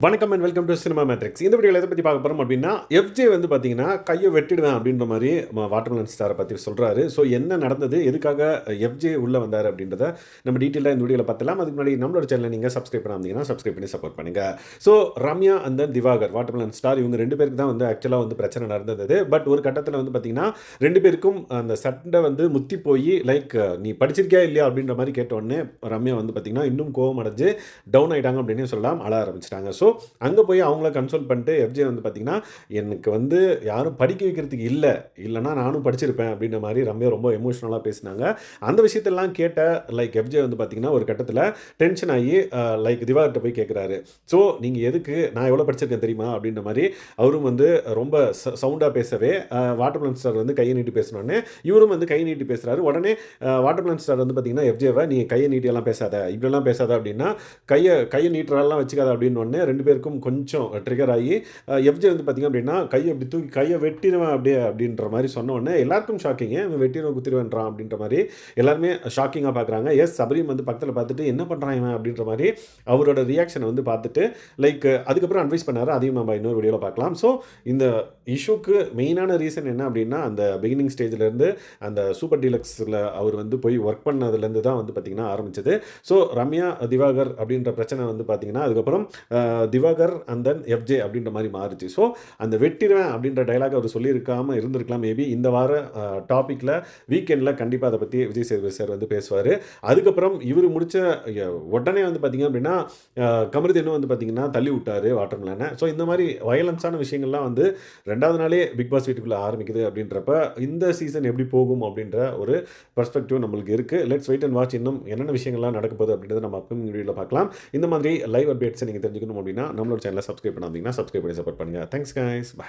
வணக்கம் and welcome to Cinema Matrix இந்த வீடியோவில் எதை பற்றி பார்க்க போகிறோம் அப்படின்னா எஃப்ஜே வந்து பார்த்தீங்கன்னா கையை வெட்டிடுவேன் அப்படின்ற மாதிரி வாட்டர்மெலன் ஸ்டாரை பற்றி சொல்கிறாரு ஸோ என்ன நடந்தது? எதுக்காக எஃப்ஜே உள்ளே வந்தார் அப்படின்றத நம்ம டீட்டெயிலாக இந்த வீடியோவில் பார்த்துலாம் அதுக்கு முன்னாடி நம்மளோட சேனலை நீங்கள் சப்ஸ்கிரைப் பண்ணாமீங்கன்னா சப்ஸ்கிரைப் பண்ணி சப்போர்ட் பண்ணுங்கள் ஸோ ரம்யா அந்த திவாகர் வாட்டர்மெலன் ஸ்டார் இவங்க ரெண்டு பேருக்கு தான் வந்து ஆக்சுவலாக வந்து பிரச்சனை நடந்தது. பட் ஒரு கட்டத்தில் வந்து பார்த்தீங்கன்னா ரெண்டு பேருக்கும் அந்த சண்டை வந்து முத்தி போய் லைக் நீ படிச்சிருக்கியா இல்லையா அப்படின்ற மாதிரி கேட்டோடனே ரம்யா வந்து பார்த்தீங்கன்னா இன்னும் கோவம் அடைஞ்சு டவுன் ஆகிட்டாங்க அப்படின்னு சொல்லலாம். அழ ஆரம்பிச்சிட்டாங்க. ஸோ அங்கே போய் அவங்கள கன்சல்ட் பண்ணிட்டு எஃப்ஜே வந்து பார்த்தீங்கன்னா எனக்கு வந்து யாரும் படிக்க வைக்கிறதுக்கு இல்லை. இல்லைனா நானும் படிச்சிருப்பேன் அப்படின்ற மாதிரி ரம்யா ரொம்ப எமோஷ்னலாக பேசினாங்க. அந்த விஷயத்தெல்லாம் கேட்ட லைக் எஃப்ஜே வந்து பார்த்தீங்கன்னா ஒரு கட்டத்தில் டென்ஷன் ஆகி லைக் திவாகர்கிட்ட போய் கேட்குறாரு ஸோ நீங்கள் எதுக்கு? நான் எவ்வளோ படிச்சிருக்கேன் தெரியுமா? அப்படின்ற மாதிரி அவரும் வந்து ரொம்ப சவுண்டாக பேசவே வாட்டர் பிளான் ஸ்டார் வந்து கையை நீட்டி பேசினோடனே இவரும் வந்து கை நீட்டி பேசுகிறாரு உடனே வாட்டர் பிளான் ஸ்டார் வந்து பார்த்தீங்கன்னா எஃப்ஜேவை நீ கையை நீட்டியெல்லாம் பேசாத. இப்படிலாம் பேசாத அப்படின்னா கையை கையை நீட்டுறாலாம் வச்சுக்காத அப்படின்னு உடனே ரெண்டு ரெண்டு பேருக்கும் கொஞ்சம் ட்ரிகர் ஆகி எஃப்ஜே வந்து பார்த்திங்க அப்படின்னா கையை அப்படி தூக்கி கையை வெட்டிடுவேன் அப்படியே அப்படின்ற மாதிரி சொன்ன உடனே எல்லாருக்கும் ஷாக்கிங்க இவன் வெட்டிடுவன் குத்திடுவேன்றான் அப்படின்ற மாதிரி எல்லாருமே ஷாக்கிங்காக பார்க்குறாங்க எஸ் சபரியும் வந்து பக்கத்தில் பார்த்துட்டு என்ன பண்ணுறான் இவன் அப்படின்ற மாதிரி அவரோட ரியாக்ஷனை வந்து பார்த்துட்டு லைக் அதுக்கப்புறம் அட்வைஸ் பண்ணார். அதையும் நம்ம இன்னொரு வீடியோவில் பார்க்கலாம். ஸோ இந்த இஷ்யூக்கு மெயினான ரீசன் என்ன அப்படின்னா அந்த பிகினிங் ஸ்டேஜ்லேருந்து அந்த சூப்பர் டீலக்ஸில் அவர் வந்து போய் ஒர்க் பண்ணதுலேருந்து தான் வந்து பார்த்திங்கன்னா ஆரம்பிச்சது. ஸோ ரம்யா திவாகர் அப்படின்ற பிரச்சனை வந்து பார்த்திங்கன்னா அதுக்கப்புறம் திவாகர் அண்ட் தென் எஃப்ஜே அப்படின்ற மாதிரி மாறுச்சு. ஸோ அந்த வெட்டிடுவேன் அப்படின்ற டைலாக் அவர் சொல்லியிருக்காமல் இருந்திருக்கலாம். மேபி இந்த வார டாப்பிக்கில் வீக்கெண்டில் கண்டிப்பாக அதை பற்றி விஜய் சேதுபதி சார் வந்து பேசுவார். அதுக்கப்புறம் இவர் முடித்த உடனே வந்து பார்த்திங்க அப்படின்னா கமருதேனும் வந்து பார்த்திங்கன்னா தள்ளி விட்டார் வாட்டர் மிலானை. ஸோ இந்த மாதிரி வயலன்ஸான விஷயங்கள்லாம் வந்து ரெண்டாவது நாளே பிக் பாஸ் வீட்டுக்குள்ளே ஆரம்பிக்குது அப்படின்றப்ப இந்த சீசன் எப்படி போகும் அப்படின்ற ஒரு பர்ஸ்பெக்டிவ் நம்மளுக்கு இருக்குது லெட்ஸ் வெயிட் அண்ட் வாட்ச் இன்னும் என்னென்ன விஷயங்கள்லாம் நடக்க போகுது அப்படின்றத நம்ம அப்கமிங் வீடியோவில் பார்க்கலாம். இந்த மாதிரி லைவ் அப்டேட்ஸை நீங்கள் தெரிஞ்சுக்கணும் அப்படின்னா அப்படின்னா நம்மளோட சேனலை சப்ஸ்கிரைப் பண்ணாதீங்கன்னா சப்ஸ்கிரைப் பண்ணி சப்போர்ட் பண்ணுங்கள் தேங்க்ஸ் கைஸ் பாய்